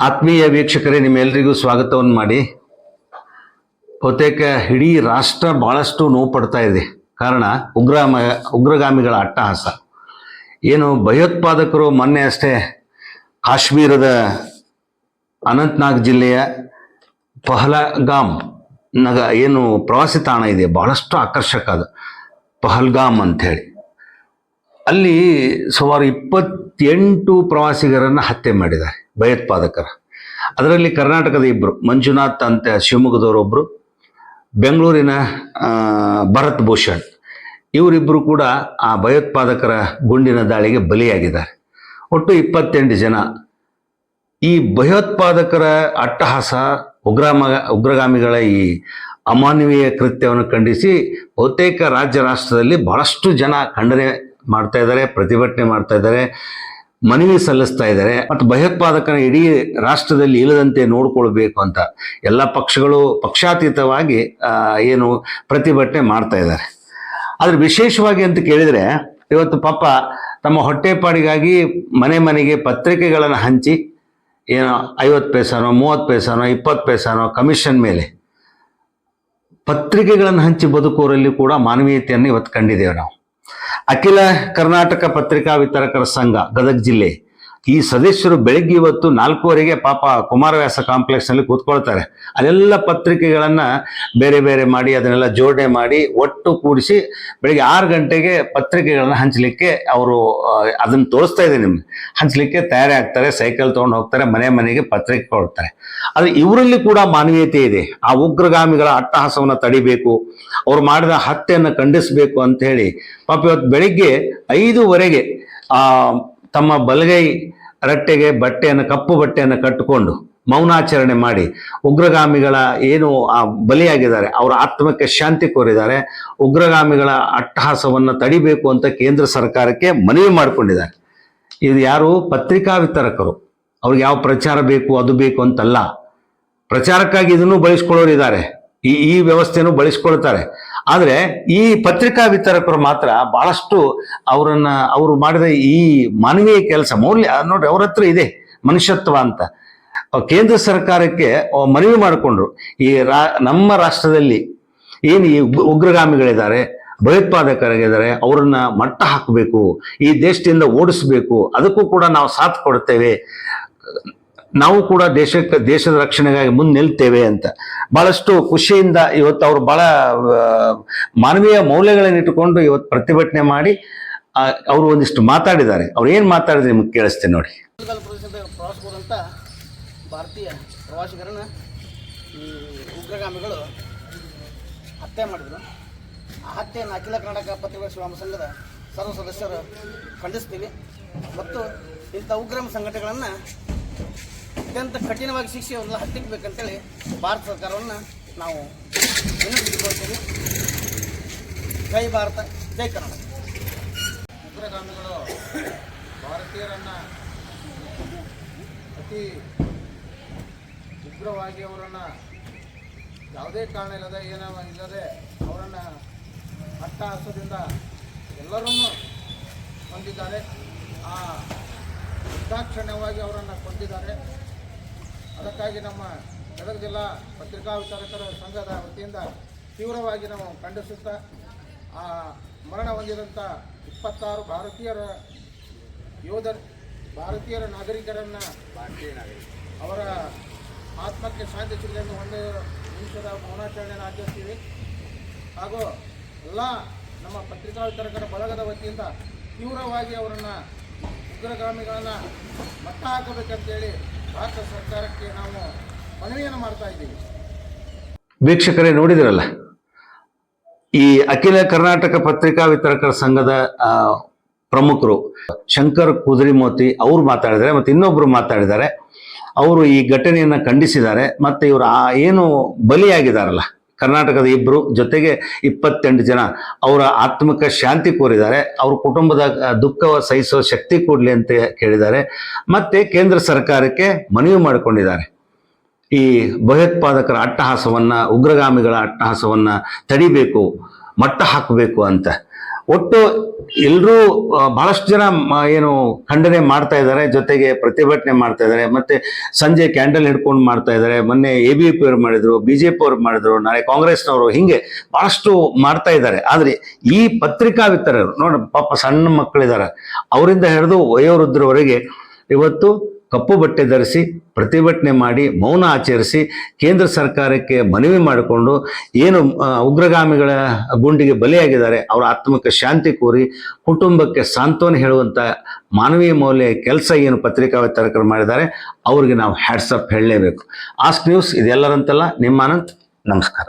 ಆತ್ಮೀಯ ವೀಕ್ಷಕರೇ ನಿಮ್ಮೆಲ್ಲರಿಗೂ ಸ್ವಾಗತವನ್ನು ಮಾಡಿ. ಬಹುತೇಕ ಇಡೀ ರಾಷ್ಟ್ರ ಬಹಳಷ್ಟು ನೋವು ಪಡ್ತಾ ಇದೆ. ಕಾರಣ ಉಗ್ರ ಉಗ್ರಗಾಮಿಗಳ ಅಟ್ಟಹಾಸ. ಏನು ಭಯೋತ್ಪಾದಕರು ಮೊನ್ನೆ ಅಷ್ಟೇ ಕಾಶ್ಮೀರದ ಅನಂತ್ನಾಗ್ ಜಿಲ್ಲೆಯ ಪಹಲಗಾಮ್ ನಗ, ಏನು ಪ್ರವಾಸಿ ತಾಣ ಇದೆ. ಬಹಳಷ್ಟು ಆಕರ್ಷಕ ಅದು. ಪಹಲ್ಗಾಮ್ ಅಂಥೇಳಿ ಅಲ್ಲಿ ಸುಮಾರು ಇಪ್ಪತ್ತೆಂಟು ಪ್ರವಾಸಿಗರನ್ನು ಹತ್ಯೆ ಮಾಡಿದ್ದಾರೆ. ಭಯೋತ್ಪಾದಕರ. ಅದರಲ್ಲಿ ಕರ್ನಾಟಕದ ಇಬ್ಬರು ಮಂಜುನಾಥ್ ಅಂತ ಶಿವಮೊಗ್ಗದವರೊಬ್ಬರು ಬೆಂಗಳೂರಿನ ಭರತ್ ಭೂಷಣ್. ಇವರಿಬ್ಬರು ಕೂಡ ಆ ಭಯೋತ್ಪಾದಕರ ಗುಂಡಿನ ದಾಳಿಗೆ ಬಲಿಯಾಗಿದ್ದಾರೆ. ಒಟ್ಟು ಇಪ್ಪತ್ತೆಂಟು ಜನ. ಈ ಭಯೋತ್ಪಾದಕರ ಅಟ್ಟಹಾಸ, ಉಗ್ರಮ, ಉಗ್ರಗಾಮಿಗಳ ಈ ಅಮಾನವೀಯ ಕೃತ್ಯವನ್ನು ಖಂಡಿಸಿ ಬಹುತೇಕ ರಾಜ್ಯ ರಾಷ್ಟ್ರದಲ್ಲಿ ಬಹಳಷ್ಟು ಜನ ಖಂಡನೆ ಮಾಡ್ತಾ ಇದ್ದಾರೆ, ಪ್ರತಿಭಟನೆ ಮಾಡ್ತಾ ಇದ್ದಾರೆ. ಮನವಿ ಸಲ್ಲಿಸ್ತಾ ಇದ್ದಾರೆ. ಮತ್ತು ಭಯೋತ್ಪಾದಕನ ಇಡೀ ರಾಷ್ಟ್ರದಲ್ಲಿ ಇಲ್ಲದಂತೆ ನೋಡ್ಕೊಳ್ಬೇಕು ಅಂತ ಎಲ್ಲ ಪಕ್ಷಗಳು ಪಕ್ಷಾತೀತವಾಗಿ ಏನು ಪ್ರತಿಭಟನೆ ಮಾಡ್ತಾ ಇದ್ದಾರೆ. ಆದರೆ ವಿಶೇಷವಾಗಿ ಅಂತ ಕೇಳಿದರೆ, ಇವತ್ತು ಪಾಪ ತಮ್ಮ ಹೊಟ್ಟೆಪಾಡಿಗಾಗಿ ಮನೆ ಮನೆಗೆ ಪತ್ರಿಕೆಗಳನ್ನು ಹಂಚಿ, ಏನೋ ಐವತ್ತು ಪೈಸಾನೋ, ಮೂವತ್ತು ಪೈಸಾನೋ, ಇಪ್ಪತ್ತು ಪೈಸಾನೋ, ಕಮಿಷನ್ ಮೇಲೆ ಪತ್ರಿಕೆಗಳನ್ನು ಹಂಚಿ ಬದುಕುವರಲ್ಲಿ ಕೂಡ ಮಾನವೀಯತೆಯನ್ನು ಇವತ್ತು ಕಂಡಿದ್ದೇವೆ ನಾವು. ಅಖಿಲ ಕರ್ನಾಟಕ ಪತ್ರಿಕಾ ವಿತರಕರ ಸಂಘ ಗದಗ ಜಿಲ್ಲೆ. ಈ ಸದಸ್ಯರು ಬೆಳಗ್ಗೆ ಇವತ್ತು ನಾಲ್ಕೂವರೆಗೆ ಪಾಪ ಕುಮಾರವ್ಯಾಸ ಕಾಂಪ್ಲೆಕ್ಸ್ನಲ್ಲಿ ಕೂತ್ಕೊಳ್ತಾರೆ. ಅಲ್ಲೆಲ್ಲ ಪತ್ರಿಕೆಗಳನ್ನು ಬೇರೆ ಬೇರೆ ಮಾಡಿ, ಅದನ್ನೆಲ್ಲ ಜೋಡಣೆ ಮಾಡಿ, ಒಟ್ಟು ಕೂಡಿಸಿ ಬೆಳಿಗ್ಗೆ ಆರು ಗಂಟೆಗೆ ಪತ್ರಿಕೆಗಳನ್ನು ಹಂಚಲಿಕ್ಕೆ ಅವರು ಅದನ್ನು ತೋರಿಸ್ತಾ ಇದೆ ನಿಮ್ಗೆ. ಹಂಚಲಿಕ್ಕೆ ತಯಾರಿ ಆಗ್ತಾರೆ ಸೈಕಲ್ ತೊಗೊಂಡು ಹೋಗ್ತಾರೆ, ಮನೆ ಮನೆಗೆ ಪತ್ರಿಕೆ ಕೊಡ್ತಾರೆ. ಆದರೆ ಇವರಲ್ಲಿ ಕೂಡ ಮಾನವೀಯತೆ ಇದೆ. ಆ ಉಗ್ರಗಾಮಿಗಳ ಅಟ್ಟಹಾಸವನ್ನು ತಡಿಬೇಕು, ಅವ್ರು ಮಾಡಿದ ಹತ್ಯೆಯನ್ನು ಖಂಡಿಸಬೇಕು ಅಂತ ಹೇಳಿ ಪಾಪ ಇವತ್ತು ಬೆಳಿಗ್ಗೆ ಐದುವರೆಗೆ ತಮ್ಮ ಬಲಗೈ ರಟ್ಟೆಗೆ ಬಟ್ಟೆಯನ್ನು, ಕಪ್ಪು ಬಟ್ಟೆಯನ್ನು ಕಟ್ಟಿಕೊಂಡು ಮೌನಾಚರಣೆ ಮಾಡಿ ಉಗ್ರಗಾಮಿಗಳ ಏನು, ಆ, ಬಲಿಯಾಗಿದ್ದಾರೆ, ಅವರ ಆತ್ಮಕ್ಕೆ ಶಾಂತಿ ಕೋರಿದ್ದಾರೆ, ಉಗ್ರಗಾಮಿಗಳ ಅಟ್ಟಹಾಸವನ್ನು ತಡಿಬೇಕು ಅಂತ ಕೇಂದ್ರ ಸರ್ಕಾರಕ್ಕೆ ಮನವಿ ಮಾಡಿಕೊಂಡಿದ್ದಾರೆ. ಇದು ಯಾರು? ಪತ್ರಿಕಾ ವಿತರಕರು. ಅವ್ರಿಗೆ ಯಾವ ಪ್ರಚಾರ ಬೇಕು, ಅದು ಬೇಕು ಅಂತಲ್ಲ. ಪ್ರಚಾರಕ್ಕಾಗಿ ಇದನ್ನು ಬಳಸ್ಕೊಳ್ಳೋರು ಇದ್ದಾರೆ ಈ ಈ ವ್ಯವಸ್ಥೆಯನ್ನು ಬಳಸ್ಕೊಳ್ತಾರೆ. ಆದರೆ ಈ ಪತ್ರಿಕಾ ವಿತರಕರು ಮಾತ್ರ ಬಹಳಷ್ಟು ಅವರನ್ನ ಅವರು ಮಾಡಿದ ಈ ಮಾನವೀಯ ಕೆಲಸ, ಮೌಲ್ಯ, ನೋಡ್ರಿ ಅವ್ರ ಹತ್ರ ಇದೆ ಮನುಷ್ಯತ್ವ ಅಂತ. ಕೇಂದ್ರ ಸರ್ಕಾರಕ್ಕೆ ಮನವಿ ಮಾಡಿಕೊಂಡ್ರು, ಈ ರಾ, ನಮ್ಮ ರಾಷ್ಟ್ರದಲ್ಲಿ ಏನು ಈ ಉಗ್- ಉಗ್ರಗಾಮಿಗಳಿದ್ದಾರೆ ಭಯೋತ್ಪಾದಕರಾಗಿದ್ದಾರೆ ಅವರನ್ನ ಮಟ್ಟ ಹಾಕಬೇಕು, ಈ ದೇಶದಿಂದ ಓಡಿಸ್ಬೇಕು, ಅದಕ್ಕೂ ಕೂಡ ನಾವು ಸಾಥ್ ಕೊಡ್ತೇವೆ. ನಾವು ಕೂಡ ದೇಶಕ್ಕೆ, ದೇಶದ ರಕ್ಷಣೆಗಾಗಿ ಮುಂದೆ ನಿಲ್ತೇವೆ ಅಂತ. ಬಹಳಷ್ಟು ಖುಷಿಯಿಂದ ಇವತ್ತು ಅವರು ಬಹಳ ಮಾನವೀಯ ಮೌಲ್ಯಗಳನ್ನು ಇಟ್ಟುಕೊಂಡು ಇವತ್ತು ಪ್ರತಿಭಟನೆ ಮಾಡಿ ಅವರು ಒಂದಿಷ್ಟು ಮಾತಾಡಿದ್ದಾರೆ. ಅವ್ರು ಏನು ಮಾತಾಡಿದ್ರೆ ನಿಮಗೆ ಕೇಳಿಸ್ತೇನೆ ನೋಡಿ. ಪ್ರವಾಸ ಭಾರತೀಯ ಪ್ರವಾಸಿಗರನ್ನ ಉಗ್ರಗಾಮಿಗಳು ಹತ್ಯೆ ಮಾಡಿದರು. ಆ ಹತ್ಯೆಯನ್ನು ಅಖಿಲ ಕರ್ನಾಟಕ ಪತ್ರಿಕಾ ಶ್ರೀರಾಮ ಸಂಘದ ಸರ್ವ ಸದಸ್ಯರು ಖಂಡಿಸ್ತೀವಿ. ಮತ್ತು ಇಂಥ ಉಗ್ರಮ ಸಂಘಟನೆಗಳನ್ನು ಅತ್ಯಂತ ಕಠಿಣವಾಗಿ ಶಿಕ್ಷೆ ಶಿಕ್ಷೆಯನ್ನು ಹತ್ತಿಕ್ಕಬೇಕಂತೇಳಿ ಭಾರತ ಸರ್ಕಾರವನ್ನು ನಾವು ವಿನಂತಿಸಿಕೊಳ್ತೀವಿ. ಜೈ ಭಾರತ, ಜೈ ಕರ್ನಾಟಕ ಉಗ್ರಗಾಮಿಗಳು ಭಾರತೀಯರನ್ನು ಅತಿ ಉಗ್ರವಾಗಿ ಅವರನ್ನು ಯಾವುದೇ ಕಾರಣ ಇಲ್ಲದೆ, ಏನೋ ಇಲ್ಲದೆ ಅವರನ್ನು ಅಟ್ಟಹಾಸದಿಂದ ಎಲ್ಲರನ್ನೂ ಹೊಂದಿದ್ದಾರೆ ಆ ನಿರ್ದಾಕ್ಷಿಣ್ಯವಾಗಿ ಅವರನ್ನು ಕೊಂದಿದ್ದಾರೆ. ಅದಕ್ಕಾಗಿ ನಮ್ಮ ಗದಗ ಜಿಲ್ಲಾ ಪತ್ರಿಕಾ ವಿತರಕರ ಸಂಘದ ವತಿಯಿಂದ ತೀವ್ರವಾಗಿ ನಾವು ಖಂಡಿಸುತ್ತಾ ಆ ಮರಣ ಹೊಂದಿದಂಥ ಇಪ್ಪತ್ತಾರು ಭಾರತೀಯರ ಯೋಧರ ಭಾರತೀಯರ ನಾಗರಿಕರನ್ನು ಅವರ ಆತ್ಮಕ್ಕೆ ಶಾಂತಿ ಸಿಗಲಿ ಎಂದು ಒಂದು ನಿಮಿಷದ ಮೌನಾಚರಣೆಯನ್ನು ಆಚರಿಸ್ತೀವಿ. ಹಾಗೂ ಎಲ್ಲ ನಮ್ಮ ಪತ್ರಿಕಾ ವಿತರಕರ ಬಳಗದ ವತಿಯಿಂದ ತೀವ್ರವಾಗಿ ಅವರನ್ನು ಉಗ್ರಗಾಮಿಗಳನ್ನು ಮಟ್ಟ ಹಾಕಬೇಕಂತೇಳಿ ಭಾರತ ಸರ್ಕಾರಕ್ಕೆ ನಾವು ಮನವಿಯನ್ನು ಮಾಡ್ತಾ ಇದ್ದೀವಿ. ವೀಕ್ಷಕರೇ ನೋಡಿದಿರಲ್ಲ, ಈ ಅಖಿಲ ಕರ್ನಾಟಕ ಪತ್ರಿಕಾ ವಿತರಕರ ಸಂಘದ ಪ್ರಮುಖರು ಶಂಕರ್ ಕುದುರಿಮೋತಿ ಅವರು ಮಾತಾಡಿದ್ದಾರೆ, ಮತ್ತು ಇನ್ನೊಬ್ಬರು ಮಾತಾಡಿದ್ದಾರೆ. ಅವರು ಈ ಘಟನೆಯನ್ನು ಖಂಡಿಸಿದ್ದಾರೆ, ಮತ್ತು ಇವರು ಆ, ಏನು ಬಲಿಯಾಗಿದ್ದಾರಲ್ಲ ಕರ್ನಾಟಕದ ಇಬ್ಬರು ಜೊತೆಗೆ ಇಪ್ಪತ್ತೆಂಟು ಜನ ಅವರ ಆತ್ಮಕ ಶಾಂತಿ ಕೋರಿದ್ದಾರೆ. ಅವ್ರ ಕುಟುಂಬದ ದುಃಖ ಸಹಿಸೋ ಶಕ್ತಿ ಕೊಡಲಿ ಅಂತ ಕೇಳಿದ್ದಾರೆ. ಮತ್ತೆ ಕೇಂದ್ರ ಸರ್ಕಾರಕ್ಕೆ ಮನವಿ ಮಾಡಿಕೊಂಡಿದ್ದಾರೆ. ಈ ಭಯೋತ್ಪಾದಕರ ಅಟ್ಟಹಾಸವನ್ನು, ಉಗ್ರಗಾಮಿಗಳ ಅಟ್ಟಹಾಸವನ್ನು ತಡಿಬೇಕು, ಮಟ್ಟ ಹಾಕಬೇಕು ಅಂತ. ಒಟ್ಟು ಎಲ್ಲರೂ ಬಹಳಷ್ಟು ಜನ ಏನು ಖಂಡನೆ ಮಾಡ್ತಾ ಇದ್ದಾರೆ, ಜೊತೆಗೆ ಪ್ರತಿಭಟನೆ ಮಾಡ್ತಾ ಇದ್ದಾರೆ, ಮತ್ತೆ ಸಂಜೆ ಕ್ಯಾಂಡಲ್ ಹಿಡ್ಕೊಂಡು ಮಾಡ್ತಾ ಇದ್ದಾರೆ, ಮೊನ್ನೆ ಎ ಬಿ ಪಿ ಅವ್ರು ಮಾಡಿದ್ರು ಬಿಜೆಪಿ ಅವ್ರು ಮಾಡಿದ್ರು, ನಾಳೆ ಕಾಂಗ್ರೆಸ್ನವರು ಹಿಂಗೆ ಬಹಳಷ್ಟು ಮಾಡ್ತಾ ಇದ್ದಾರೆ. ಆದ್ರೆ ಈ ಪತ್ರಿಕಾ ವಿತರರು ನೋಡಿ, ಪಾಪ ಸಣ್ಣ ಮಕ್ಕಳಿದ್ದಾರೆ ಅವರಿಂದ ಹಿಡಿದು ವಯೋವೃದ್ಧರವರೆಗೆ ಇವತ್ತು ಕಪ್ಪು ಬಟ್ಟೆ ಧರಿಸಿ ಪ್ರತಿಭಟನೆ ಮಾಡಿ ಮೌನ ಆಚರಿಸಿ ಕೇಂದ್ರ ಸರ್ಕಾರಕ್ಕೆ ಮನವಿ ಮಾಡಿಕೊಂಡು ಏನು ಉಗ್ರಗಾಮಿಗಳ ಗುಂಡಿಗೆ ಬಲಿಯಾಗಿದ್ದಾರೆ. ಅವರ ಆತ್ಮಕ್ಕೆ ಶಾಂತಿ ಕೋರಿ ಕುಟುಂಬಕ್ಕೆ ಸಾಂತ್ವನ ಹೇಳುವಂಥ ಮಾನವೀಯ ಮೌಲ್ಯ ಕೆಲಸ ಏನು ಪತ್ರಿಕಾ ವಿತರಕರು ಮಾಡಿದ್ದಾರೆ, ಅವ್ರಿಗೆ ನಾವು ಹ್ಯಾಟ್ಸಪ್ ಹೇಳಲೇಬೇಕು. ಆಸ್ಕ್ ನ್ಯೂಸ್ ಇದೆಲ್ಲರಂತೆಲ್ಲ, ನಿಮ್ಮ ಆನಂದ್, ನಮಸ್ಕಾರ.